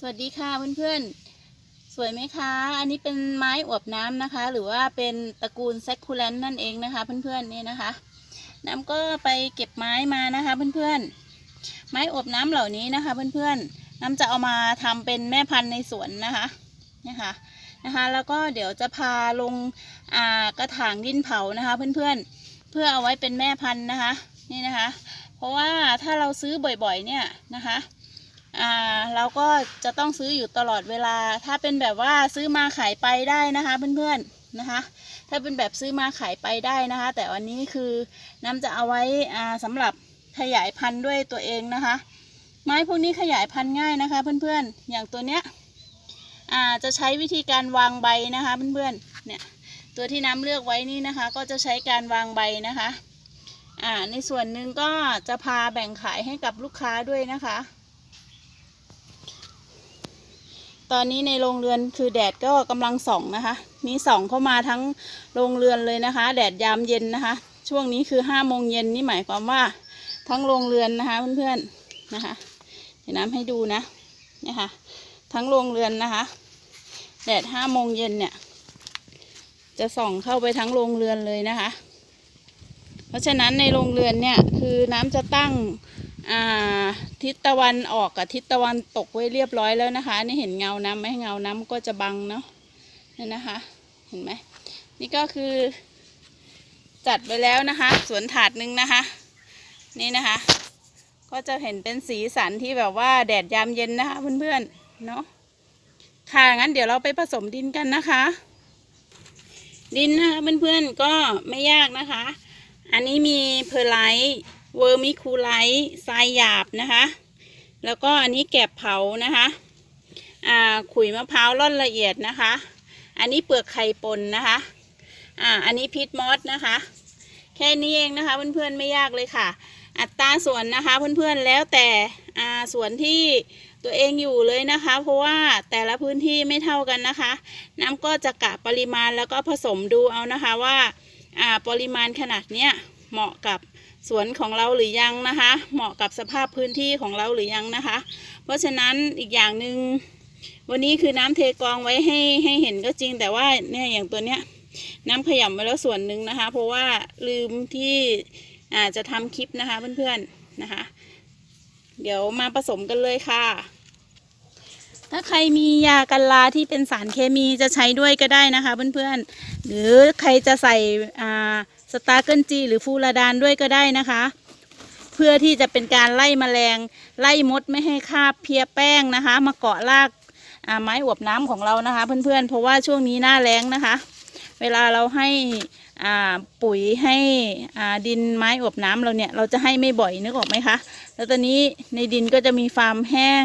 สวัสดีค่ะเพื่อนๆ สวยไหมคะ อันนี้เป็นไม้อวบน้ำนะคะ หรือว่าเป็นตระกูลแซคคูแลนนั่นเองนะคะ เพื่อนๆนี่นะคะ น้ำก็ไปเก็บไม้มานะคะ เพื่อนๆ ไม้อวบน้ำเหล่านี้นะคะ เพื่อนๆ น้ำจะเอามาทำเป็นแม่พันธุ์ในสวนนะคะนี่ค่ะนะคะ แล้วก็เดี๋ยวจะพาลงอ่ากระถางดินเผานะคะ เพื่อนๆ เพื่อเอาไว้เป็นแม่พันธุ์นะคะ นี่นะคะ เพราะว่าถ้าเราซื้อบ่อยๆ เนี่ยนะคะ อ่าเราก็จะต้องซื้ออยู่ตลอดเวลา ถ้าเป็นแบบว่าซื้อมาขายไปได้นะคะเพื่อนๆนะคะ ถ้าเป็นแบบซื้อมาขายไปได้นะคะ แต่วันนี้คือน้ำจะเอาไว้อ่าสำหรับขยายพันธุ์ด้วยตัวเองนะคะ ไม้พวกนี้ขยายพันธุ์ง่ายนะคะ เพื่อนๆอย่างตัวเนี้ยอ่าจะใช้วิธีการวางใบนะคะ เพื่อนๆเนี่ยตัวที่น้ำเลือกไว้นี่นะคะ ก็จะใช้การวางใบนะคะอ่าในส่วนหนึ่งก็จะพาแบ่งขายให้กับลูกค้าด้วยนะคะ ตอนนี้ในโรงเรือนคือแดดก็กำลังส่องนะคะ มีส่องเข้ามาทั้งโรงเรือนเลยนะคะ แดดยามเย็นนะคะ ช่วงนี้คือห้าโมงเย็นนี่หมายความว่าทั้งโรงเรือนนะคะเพื่อนๆนะคะ เดี๋ยวน้ำให้ดูนะเนี่ยค่ะ ทั้งโรงเรือนนะคะ แดดห้าโมงเย็นเนี่ย จะส่องเข้าไปทั้งโรงเรือนเลยนะคะ เพราะฉะนั้นในโรงเรือนเนี่ยคือน้ำจะตั้ง ทิศตะวันออกกับทิศตะวันตกไว้เรียบร้อยแล้วนะคะ นี่เห็นเงาน้ำไหมเงาน้ำก็จะบังเนาะนี่นะคะ เห็นไหมนี่ก็คือ จัดไปแล้วนะคะ สวนถาดหนึ่งนะคะ นี่นะคะ ก็จะเห็นเป็นสีสันที่แบบว่าแดดยามเย็นนะคะเพื่อนๆเนาะค่ะงั้นเดี๋ยวเราไปผสมดินกันนะคะ ดินนะคะเพื่อนๆก็ไม่ยากนะคะ อันนี้มีเพอร์ไลท์ เวอร์มิคูไลท์ทรายหยาบนะคะ แล้วก็อันนี้แกบเผานะคะอ่าขุยมะพร้าวร่อนละเอียดนะคะ อันนี้เปลือกไข่ปนนะคะอ่าอันนี้พีทมอสนะคะ แค่นี้เองนะคะเพื่อนๆไม่ยากเลยค่ะ อัตราส่วนนะคะเพื่อนๆแล้วแต่อ่าส่วนที่ตัวเองอยู่เลยนะคะ เพราะว่าแต่ละพื้นที่ไม่เท่ากันนะคะ น้ำก็จะกะปริมาณแล้วก็ผสมดูเอานะคะว่าอ่าปริมาณขนาดเนี้ยเหมาะกับ สวนของเราหรือยังนะคะ เหมาะกับสภาพพื้นที่ของเราหรือยังนะคะ เพราะฉะนั้นอีกอย่างหนึ่งวันนี้คือน้ำเทกองไว้ให้ให้เห็นก็จริง แต่ว่าเนี่ยอย่างตัวเนี้ยน้ำขยำไว้แล้วส่วนหนึ่งนะคะ เพราะว่าลืมที่อาจะทำคลิปนะคะเพื่อนๆนะคะ เดี๋ยวมาผสมกันเลยค่ะ ถ้าใครมียากันราที่เป็นสารเคมีจะใช้ด้วยก็ได้นะคะเพื่อนๆหรือใครจะใส่อ่า สตาร์เกิลจีหรือฟูราดานด้วยก็ได้นะคะ เพื่อที่จะเป็นการไล่แมลงไล่มดไม่ให้คาบเพียแป้งนะคะ มาเกาะรากาไม้อวบน้ำของเรานะคะ เพื่อนๆเพราะว่าช่วงนี้หน้าแล้งนะคะ เวลาเราให้ปุ๋ยให้ดินไม้อวบน้ำเราเนี่ยเราจะให้ไม่บ่อยนึกออกไหมคะ แล้วตอนนี้ในดินก็จะมีฟาร์มแห้ง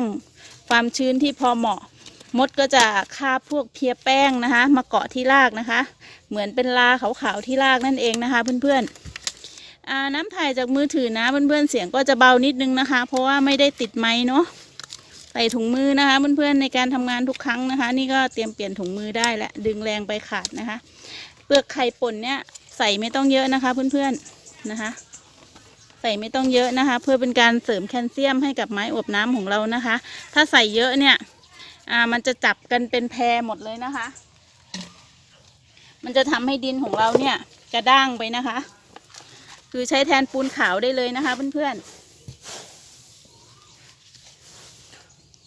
ความชื้นที่พอเหมาะ มดก็จะคาบพวกเพียแป้งนะคะ มาเกาะที่รากนะคะ เหมือนเป็นลาขาวๆที่รากนั่นเองนะคะเพื่อนๆน้ำถ่ายจากมือถือนะเพื่อนๆเสียงก็จะเบานิดนึงนะคะ เพราะว่าไม่ได้ติดไม้เนาะใส่ถุงมือนะคะเพื่อนๆในการทำงานทุกครั้งนะคะ นี่ก็เตรียมเปลี่ยนถุงมือได้แล้วดึงแรงไปขาดนะคะ เปลือกไข่ป่นเนี่ยใส่ไม่ต้องเยอะนะคะเพื่อนๆนะคะ ใส่ไม่ต้องเยอะนะคะ เพื่อเป็นการเสริมแคลเซียมให้กับไม้อบน้ำของเรานะคะ ถ้าใส่เยอะเนี่ยมันจะจับกันเป็นแพรหมดเลยนะคะ มันจะทำให้ดินของเราเนี่ยกระด้างไปนะคะ คือใช้แทนปูนขาวได้เลยนะคะเพื่อนๆ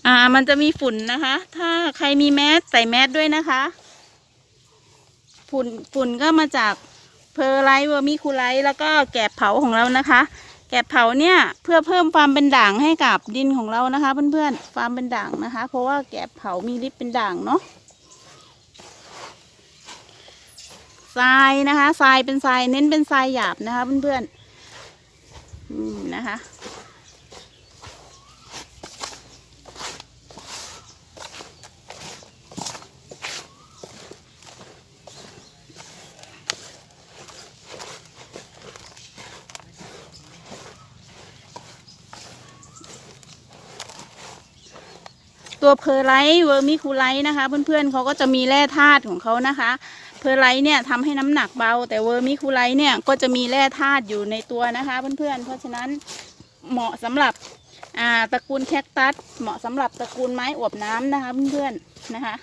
อ่ามันจะมีฝุ่นนะคะ ถ้าใครมีแมสใส่แมสด้วยนะคะฝุ่นฝุ่นก็มาจากเพอร์ไลท์เวอร์มิคูไลท์แล้วก็แกบเผาของเรานะคะ แกบเผาเนี่ยเพื่อเพิ่มความเป็นด่างให้กับดินของเรานะคะ เพื่อนๆความเป็นด่างนะคะ เพราะว่าแกบเผามีฤทธิ์เป็นด่างเนาะ ทรายนะคะทรายเป็นทรายเน้นเป็นทรายหยาบนะคะเพื่อนๆนะคะตัวเพอร์ไลท์เวอร์มิคูไลท์นะคะ เพื่อนๆเขาก็จะมีแร่ธาตุของเขานะคะ เพอร์ไลเนี่ยทำให้น้ำหนักเบา แต่เวอร์มิคูไลเนี่ยก็จะมีแร่ธาตุอยู่ในตัวนะคะเพื่อนๆ เพราะฉะนั้นเหมาะสำหรับตระกูลแคคตัสเหมาะสำหรับตระกูลไม้อวบน้ำนะคะเพื่อนๆนะคะ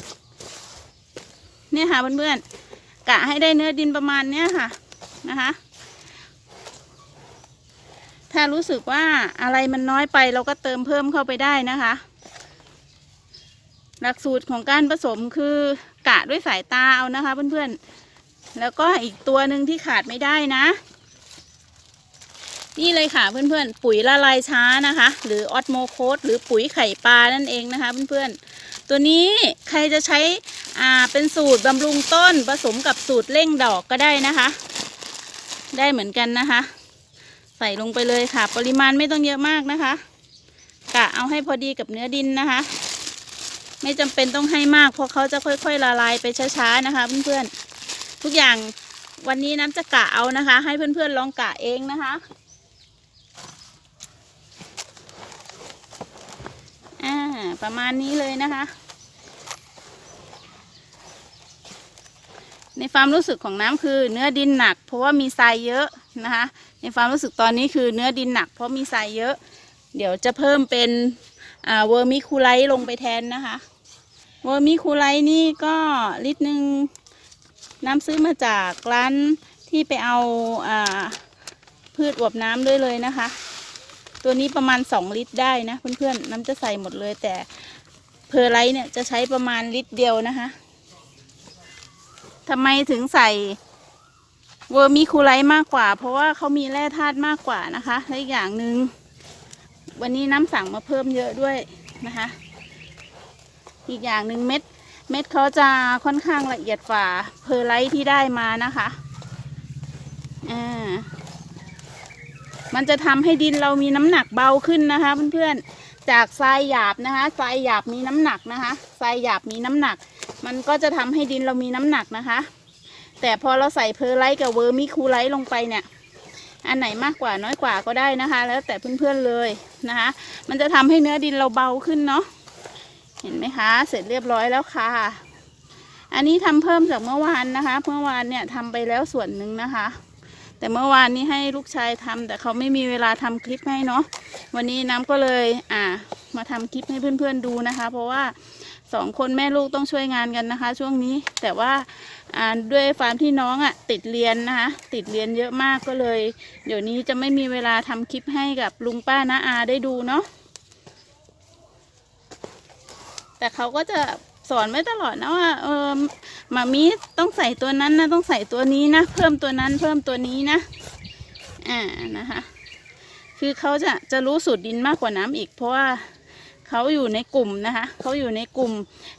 เนี่ยค่ะเพื่อนๆกะให้ได้เนื้อดินประมาณเนี้ยค่ะนะคะ ถ้ารู้สึกว่าอะไรมันน้อยไปเราก็เติมเพิ่มเข้าไปได้นะคะ หลักสูตรของการผสมคือ กะด้วยสายตาเอานะคะเพื่อนๆ แล้วก็อีกตัวหนึ่งที่ขาดไม่ได้นะ นี่เลยค่ะเพื่อนๆ ปุ๋ยละลายช้านะคะ หรือออสโมโคสหรือปุ๋ยไข่ปลานั่นเองนะคะเพื่อนๆ ตัวนี้ใครจะใช้อ่าเป็นสูตรบำรุงต้นผสมกับสูตรเร่งดอกก็ได้นะคะ ได้เหมือนกันนะคะ ใส่ลงไปเลยค่ะ ปริมาณไม่ต้องเยอะมากนะคะ กะเอาให้พอดีกับเนื้อดินนะคะ ไม่จำเป็นต้องให้มาก เพราะเขาจะค่อยๆละลายไปช้าๆนะคะ เพื่อนๆ ทุกอย่างวันนี้น้ำจะกะเอานะคะ ให้เพื่อนๆลองกะเองนะคะอ่าประมาณนี้เลยนะคะ ในความรู้สึกของน้ำคือเนื้อดินหนัก เพราะว่ามีทรายเยอะนะคะ ในความรู้สึกตอนนี้คือเนื้อดินหนัก เพราะมีทรายเยอะ เดี๋ยวจะเพิ่มเป็น อ่าเวอร์มิคูไลท์ลงไปแทนนะคะ เวอร์มิคูไลท์นี่ก็ลิตรหนึ่งน้ำซื้อมาจากร้านที่ไปเอาอ่าพืชอวบน้ำด้วยเลยนะคะ ตัวนี้ประมาณ 2 ลิตรได้นะเพื่อนๆน้ำจะใส่หมดเลยแต่เพอร์ไลท์เนี่ยจะใช้ประมาณลิตรเดียวนะคะทำไมถึงใส่เวอร์มิคูไลท์มากกว่า เพราะว่าเขามีแร่ธาตุมากกว่านะคะ และอีกอย่างหนึ่ง วันนี้น้ำสั่งมาเพิ่มเยอะด้วยนะคะ อีกอย่างหนึ่งเม็ดเม็ดเขาจะค่อนข้างละเอียดฝ่าเพอร์ไลท์ที่ได้มานะคะอ่ามันจะทำให้ดินเรามีน้ำหนักเบาขึ้นนะคะเพื่อนๆ จากทรายหยาบนะคะทรายหยาบมีน้ำหนักนะคะทรายหยาบมีน้ำหนัก มันก็จะทำให้ดินเรามีน้ำหนักนะคะ แต่พอเราใส่เพอร์ไลท์กับเวอร์มิคูไลท์ลงไปเนี่ย อันไหนมากกว่าน้อยกว่าก็ได้นะคะ แล้วแต่เพื่อนๆเลยนะคะ มันจะทำให้เนื้อดินเราเบาขึ้นเนาะเห็นไหมคะ เสร็จเรียบร้อยแล้วค่ะ อันนี้ทำเพิ่มจากเมื่อวานนะคะ เมื่อวานเนี่ยทำไปแล้วส่วนหนึ่งนะคะ แต่เมื่อวานนี้ให้ลูกชายทำแต่เขาไม่มีเวลาทำคลิปให้เนาะวันนี้น้ำก็เลยอ่ามาทำคลิปให้เพื่อนๆดูนะคะ เพราะว่า สองคนแม่ลูกต้องช่วยงานกันนะคะ ช่วงนี้แต่ว่าด้วยความที่น้องอะ่ะติดเรียนนะคะ ติดเรียนเยอะมากก็เลย เดี๋ยวนี้จะไม่มีเวลาทำคลิปให้กับลุงป้าน้าอาได้ดูเนาะแต่เขาก็จะสอนไว้ตลอดนะว่าเออมามีต้องใส่ตัวนั้นนะต้องใส่ตัวนี้นะ เพิ่มตัวนั้นเพิ่มตัวนี้นะอ่านะคะ คือเขาจะจะรู้สูตรดินมากกว่าน้ำอีกเพราะว่า เขาอยู่ในกลุ่มนะคะ เขาอยู่ในกลุ่ม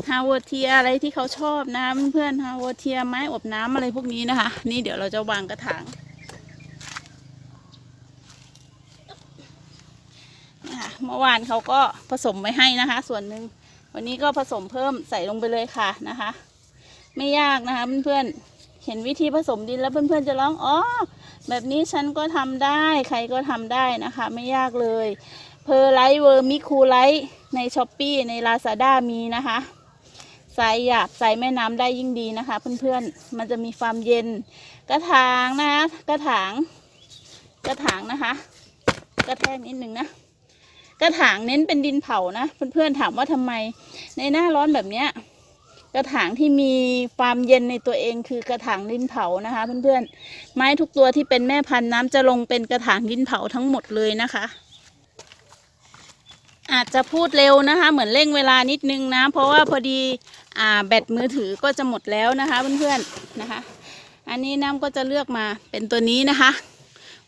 ฮาวเทียอะไรที่เขาชอบนะเพื่อนๆฮาวเทียไม้อบน้ำอะไรพวกนี้นะคะ นี่เดี๋ยวเราจะวางกระถางนี่ค่ะเมื่อวานเขาก็ผสมไว้ให้นะคะ ส่วนหนึ่งวันนี้ก็ผสมเพิ่มใส่ลงไปเลยค่ะนะคะ ไม่ยากนะคะเพื่อนๆเห็นวิธีผสมดินแล้วเพื่อนๆจะร้องอ๋อแบบนี้ฉันก็ทำได้ใครก็ทำได้นะคะ ไม่ยากเลย เพอร์ไลท์เวอร์มิคูไลท์ในช้อปปีในลาซาด้ามีนะคะใส่หยาบใส่แม่น้ำได้ยิ่งดีนะคะ เพื่อนๆ มันจะมีความเย็น กระถางนะคะกระถาง กระถางนะคะ กระแทกนิดนึงนะกระถางเน้นเป็นดินเผานะ เพื่อนๆถามว่าทำไม ในหน้าร้อนแบบเนี้ยกระถางที่มีความเย็นในตัวเองคือกระถางดินเผานะคะ เพื่อนๆไม้ทุกตัวที่เป็นแม่พันธุ์น้ำจะลงเป็นกระถางดินเผาทั้งหมดเลยนะคะ อาจจะพูดเร็วนะคะ เหมือนเร่งเวลานิดนึงนะ เพราะว่าพอดีอ่าแบตมือถือก็จะหมดแล้วนะคะเพื่อนๆนะคะ อันนี้น้ำก็จะเลือกมาเป็นตัวนี้นะคะ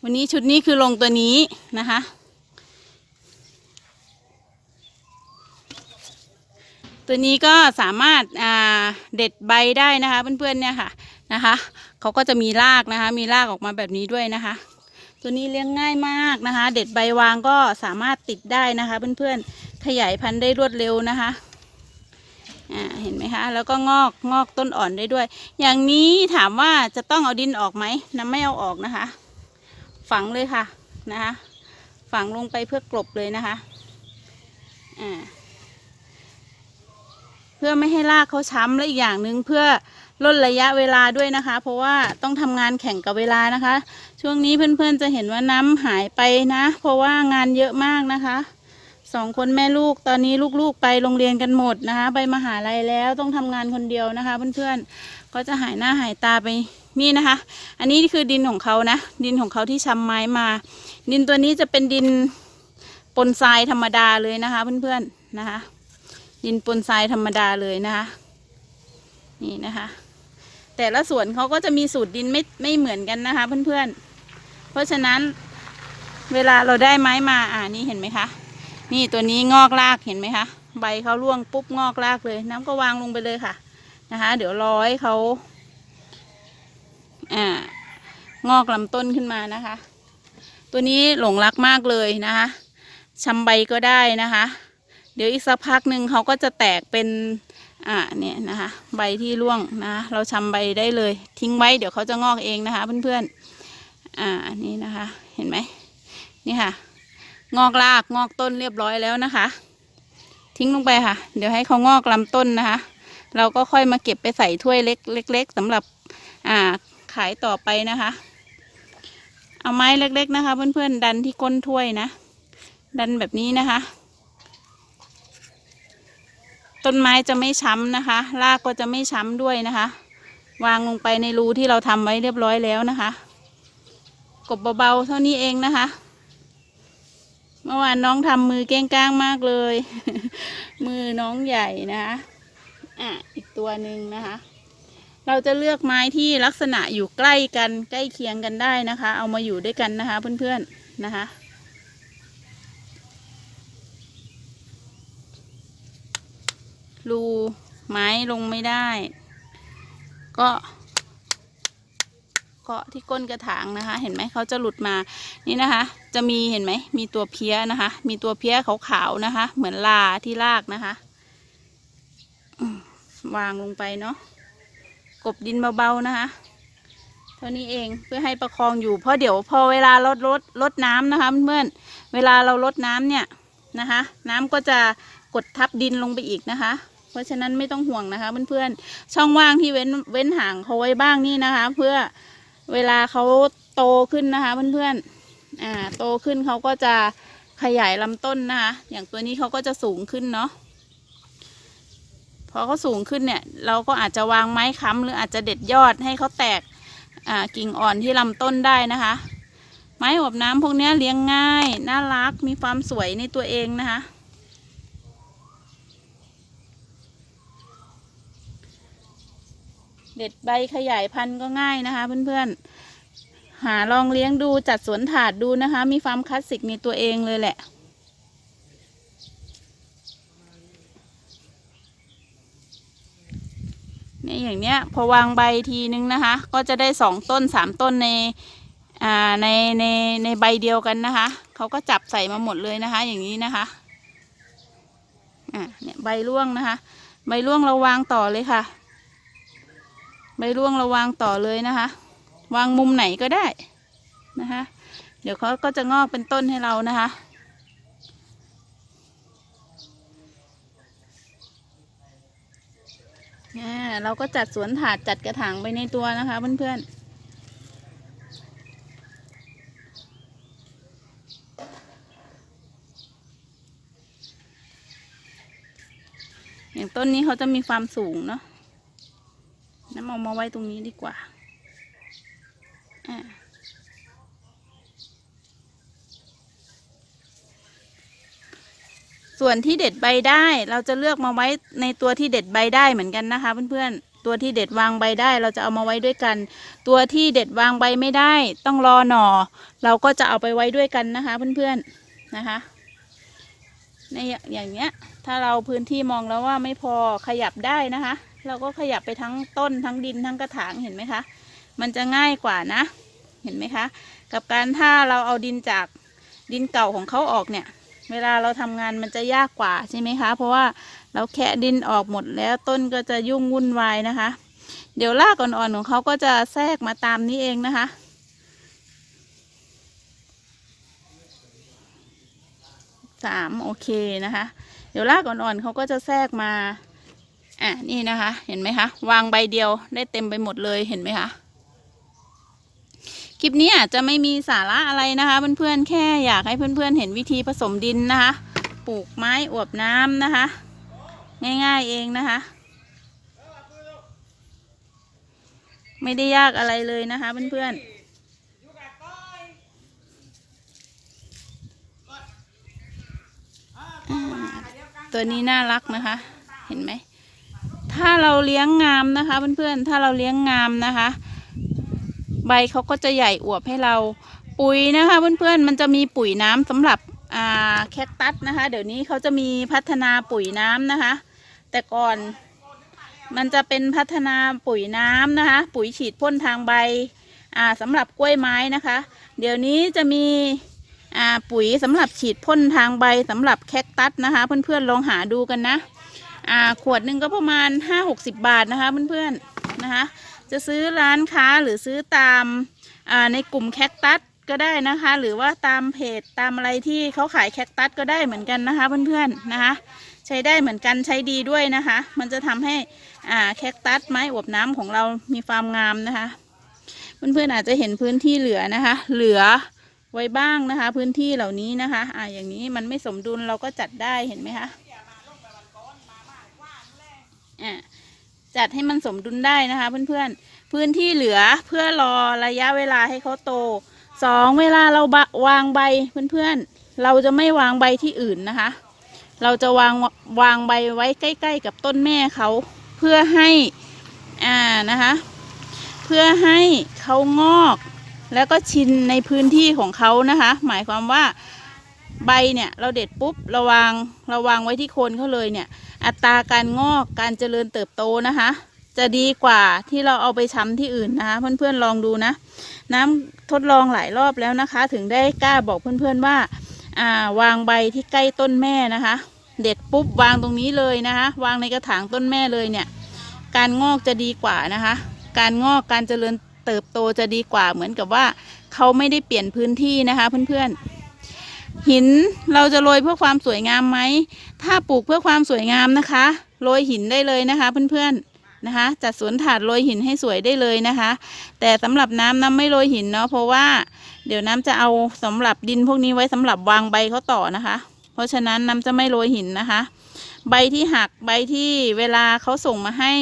วันนี้ชุดนี้คือลงตัวนี้นะคะตัวนี้ก็สามารถอ่าเด็ดใบได้นะคะเพื่อนๆเนี่ยค่ะนะคะเขาก็จะมีรากนะคะ มีรากออกมาแบบนี้ด้วยนะคะ ตัวนี้เลี้ยงง่ายมากนะคะ เด็ดใบวางก็สามารถติดได้นะคะ เพื่อนๆขยายพันธุ์ได้รวดเร็วนะคะอ่าเห็นไหมคะแล้วก็งอกงอกต้นอ่อนได้ด้วย อย่างนี้ถามว่าจะต้องเอาดินออกไหมน้ำไม่เอาออกนะคะ ฝังเลยค่ะนะคะ ฝังลงไปเพื่อกลบเลยนะคะอ่า พื่อไม่ให้รากเขาช้ำและอีกอย่างหนึ่งเพื่อลดระยะเวลาด้วยนะคะ เพราะว่าต้องทำงานแข่งกับเวลานะคะ ช่วงนี้เพื่อนๆจะเห็นว่าน้ำหายไปนะ เพราะว่างานเยอะมากนะคะสองคนแม่ลูกตอนนี้ลูกๆไปโรงเรียนกันหมดนะคะ ไปมหาลัยแล้วต้องทำงานคนเดียวนะคะ เพื่อนๆก็จะหายหน้าหายตาไปนี่นะคะ อันนี้คือดินของเขานะ ดินของเขาที่ชำไม้มา ดินตัวนี้จะเป็นดินปนทรายธรรมดาเลยนะคะ เพื่อนๆนะคะ ดินปนทรายธรรมดาเลยนะคะ นี่นะคะ แต่ละสวนเขาก็จะมีสูตรดินไม่ไม่เหมือนกันนะคะ เพื่อนๆ เพราะฉะนั้นเวลาเราได้ไม้มาอ่านี่เห็นไหมคะ นี่ตัวนี้งอกรากเห็นไหมคะ ใบเขาร่วงปุ๊บงอกรากเลย น้ำก็วางลงไปเลยค่ะนะคะ เดี๋ยวรอให้เขาอ่างอกลำต้นขึ้นมานะคะ ตัวนี้หลงรักมากเลยนะคะชำใบก็ได้นะคะ เดี๋ยวอีกสักพักหนึ่งเขาก็จะแตกเป็นอ่าเนี่ยนะคะ ใบที่ร่วงนะเราชำใบได้เลย ทิ้งไว้เดี๋ยวเขาจะงอกเองนะคะ เพื่อนๆอ่านี่นะคะ เห็นไหมนี่ค่ะ งอกรากงอกต้นเรียบร้อยแล้วนะคะ ทิ้งลงไปค่ะ เดี๋ยวให้เขางอกลำต้นนะคะ เราก็ค่อยมาเก็บไปใส่ถ้วยเล็กๆสำหรับอ่าขายต่อไปนะคะ เอาไม้เล็กๆนะคะ เพื่อนๆดันที่ก้นถ้วยนะ ดันแบบนี้นะคะ ต้นไม้จะไม่ช้ำนะคะรากก็จะไม่ช้ำด้วยนะคะ วางลงไปในรูที่เราทำไว้เรียบร้อยแล้วนะคะ กบเบาๆเท่านี้เองนะคะ เมื่อวานน้องทำมือเก้งก้างมากเลย มือน้องใหญ่นะคะอะอีกตัวหนึ่งนะคะ เราจะเลือกไม้ที่ลักษณะอยู่ใกล้กันใกล้เคียงกันได้นะคะ เอามาอยู่ด้วยกันนะคะเพื่อนๆนะคะ รูไม้ลงไม่ได้ ก็เกาะที่ก้นกระถางนะคะ เห็นไหมเขาจะหลุดมานี่นะคะ จะมีเห็นไหมมีตัวเพี้ยนะคะ มีตัวเพี้ยขาวๆนะคะ เหมือนลาที่รากนะคะวางลงไปเนาะกบดินเบาๆนะคะเท่านี้เองเพื่อให้ประคองอยู่เพราะเดี๋ยวพอเวลาลดลดลดน้ำนะคะเพื่อนเวลาเราลดน้ำเนี่ยนะคะ น้ำก็จะกดทับดินลงไปอีกนะคะ เพราะฉะนั้นไม่ต้องห่วงนะคะเพื่อนๆช่องว่างที่เว้นเว้นห่างเขาไว้บ้างนี่นะคะ เพื่อเวลาเขาโตขึ้นนะคะเพื่อนๆอ่าโตขึ้นเขาก็จะขยายลำต้นนะคะ อย่างตัวนี้เขาก็จะสูงขึ้นเนาะพอเขาสูงขึ้นเนี่ย เราก็อาจจะวางไม้ค้ำหรืออาจจะเด็ดยอดให้เขาแตกอ่ากิ่งอ่อนที่ลำต้นได้นะคะ ไม้อบน้ำพวกนี้เลี้ยงง่าย น่ารักมีความสวยในตัวเองนะคะ เด็ดใบขยายพันธุ์ก็ง่ายนะคะ เพื่อนๆ หาลองเลี้ยงดูจัดสวนถาดดูนะคะ มีความคลาสสิกในตัวเองเลยแหละ เนี่ยอย่างเนี้ยพอวางใบทีนึงนะคะ ก็จะได้สองต้นสามต้นในอ่าในในในใบเดียวกันนะคะ เขาก็จับใส่มาหมดเลยนะคะ อย่างนี้นะคะอ่าเนี่ยใบร่วงนะคะ ใบร่วงเราวางต่อเลยค่ะ ใบร่วงเราวางต่อเลยนะคะ วางมุมไหนก็ได้นะคะ เดี๋ยวเขาก็จะงอกเป็นต้นให้เรานะคะอ่เราก็จัดสวนถาดจัดกระถางไปในตัวนะคะเพื่อนๆอย่างต้นนี้เขาจะมีความสูงเนาะ น้ำเอามาไว้ตรงนี้ดีกว่าอ่าส่วนที่เด็ดใบได้เราจะเลือกมาไว้ในตัวที่เด็ดใบได้เหมือนกันนะคะ เพื่อนๆ ตัวที่เด็ดวางใบได้เราจะเอามาไว้ด้วยกัน ตัวที่เด็ดวางใบไม่ได้ ต้องรอหน่อ เราก็จะเอาไปไว้ด้วยกันนะคะ เพื่อนๆนะคะในอย่างเนี้ย ถ้าเราพื้นที่มองแล้วว่าไม่พอขยับได้นะคะ เราก็ขยับไปทั้งต้นทั้งดินทั้งกระถางเห็นไหมคะ มันจะง่ายกว่านะ เห็นไหมคะ กับการถ้าเราเอาดินจากดินเก่าของเขาออกเนี่ย เวลาเราทำงานมันจะยากกว่าใช่ไหมคะ เพราะว่าเราแคะดินออกหมดแล้วต้นก็จะยุ่งวุ่นวายนะคะ เดี๋ยวรากอ่อนๆของเขาก็จะแทรกมาตามนี้เองนะคะสามโอเคนะคะ เดี๋ยวรากอ่อนๆเขาก็จะแทรกมา อะนี่นะคะ เห็นไหมคะ วางใบเดียวได้เต็มไปหมดเลยเห็นไหมคะคลิปนี้อาจจะไม่มีสาระอะไรนะคะเพื่อนๆแค่อยากให้เพื่อนๆเห็นวิธีผสมดินนะคะ ปลูกไม้อวบน้ำนะคะ ง่ายๆเองนะคะ ไม่ได้ยากอะไรเลยนะคะเพื่อนๆอ่า ตัวนี้น่ารักนะคะ เห็นไหม ถ้าเราเลี้ยงงามนะคะเพื่อนๆ ถ้าเราเลี้ยงงามนะคะ ใบเขาก็จะใหญ่อวบให้เรา ปุ๋ยนะคะเพื่อนๆ มันจะมีปุ๋ยน้ำสำหรับอ่าแคคตัสนะคะ เดี๋ยวนี้เขาจะมีพัฒนาปุ๋ยน้ำนะคะ แต่ก่อนมันจะเป็นพัฒนาปุ๋ยน้ำนะคะ ปุ๋ยฉีดพ่นทางใบอ่าสำหรับกล้วยไม้นะคะ เดี๋ยวนี้จะมี ปุ๋ยสำหรับฉีดพ่นทางใบสำหรับแคคตัสนะคะ เพื่อนๆลองหาดูกันนะขวดหนึ่งก็ประมาณ 5-60 บาทนะคะเพื่อนๆนะคะ จะซื้อร้านค้าหรือซื้อตามในกลุ่มแคคตัสก็ได้นะคะ หรือว่าตามเพจตามอะไรที่เขาขายแคคตัสก็ได้เหมือนกันนะคะเพื่อนๆนะคะ ใช้ได้เหมือนกันใช้ดีด้วยนะคะ มันจะทำให้อ่าแคคตัสไม้อวบน้ำของเรามีความงามนะคะ เพื่อนๆอาจจะเห็นพื้นที่เหลือนะคะ เหลือ ไว้บ้างนะคะ พื้นที่เหล่านี้นะคะ อ่าอย่างนี้มันไม่สมดุลเราก็จัดได้เห็นไหมคะอ่าจัดให้มันสมดุลได้นะคะ เพื่อนๆ พื้นที่เหลือเพื่อรอระยะเวลาให้เขาโตสองเวลาเราวางใบเพื่อนๆ เราจะไม่วางใบที่อื่นนะคะ เราจะวางวางใบไว้ใกล้ ๆ กับต้นแม่เขาเพื่อให้อ่านะคะ เพื่อให้เขางอก แล้วก็ชินในพื้นที่ของเขานะคะ หมายความว่าใบเนี่ยเราเด็ดปุ๊บราวางราวางไว้ที่โคนเขาเลยเนี่ย อัตราการงอกการเจริญเติบโตนะคะ จะดีกว่าที่เราเอาไปช้ำที่อื่นนะคะเพื่อนๆลองดูนะ น้ำทดลองหลายรอบแล้วนะคะ ถึงได้กล้าบอกเพื่อนๆว่าอ่าวางใบที่ใกล้ต้นแม่นะคะ เด็ดปุ๊บวางตรงนี้เลยนะคะ วางในกระถางต้นแม่เลยเนี่ย การงอกจะดีกว่านะคะ การงอกการเจริญ เติบโตจะดีกว่าเหมือนกับว่าเขาไม่ได้เปลี่ยนพื้นที่นะคะเพื่อนๆ หินเราจะโรยเพื่อความสวยงามไหม ถ้าปลูกเพื่อความสวยงามนะคะโรยหินได้เลยนะคะเพื่อนๆนะคะจัดสวนถาดโรยหินให้สวยได้เลยนะคะ แต่สำหรับน้ำน้ำไม่โรยหินเนาะเพราะว่าเดี๋ยวน้ำจะเอาสำหรับดินพวกนี้ไว้สำหรับวางใบเขาต่อนะคะ เพราะฉะนั้นน้ำจะไม่โรยหินนะคะ ใบที่หักใบที่เวลาเขาส่งมาให้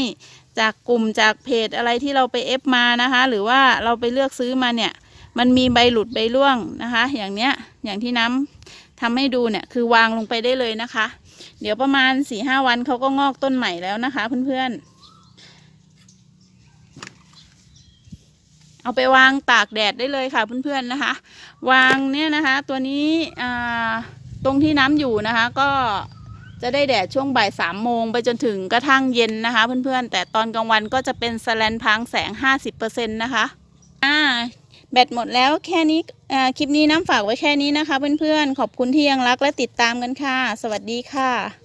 จากกลุ่มจากเพจอะไรที่เราไปเอฟมานะคะ หรือว่าเราไปเลือกซื้อมาเนี่ย มันมีใบหลุดใบร่วงนะคะ อย่างเนี้ยอย่างที่น้ำทำให้ดูเนี่ยคือวางลงไปได้เลยนะคะ เดี๋ยวประมาณสี่ห้าวันเขาก็งอกต้นใหม่แล้วนะคะ เพื่อนๆ เอาไปวางตากแดดได้เลยค่ะเพื่อนๆนะคะ วางเนี่ยนะคะ ตัวนี้ตรงที่น้ำอยู่นะคะ ก็ จะได้แดดช่วงบ่ายสามโมงไปจนถึงกระทั่งเย็นนะคะ เพื่อนๆ แต่ตอนกลางวันก็จะเป็นสแลนพังแสงห้าสิบเปอร์เซ็นต์นะคะอ่าแบตหมดแล้วแค่นี้คลิปนี้น้ำฝากไว้แค่นี้นะคะ เพื่อนๆ ขอบคุณที่ยังรักและติดตามกันค่ะ สวัสดีค่ะ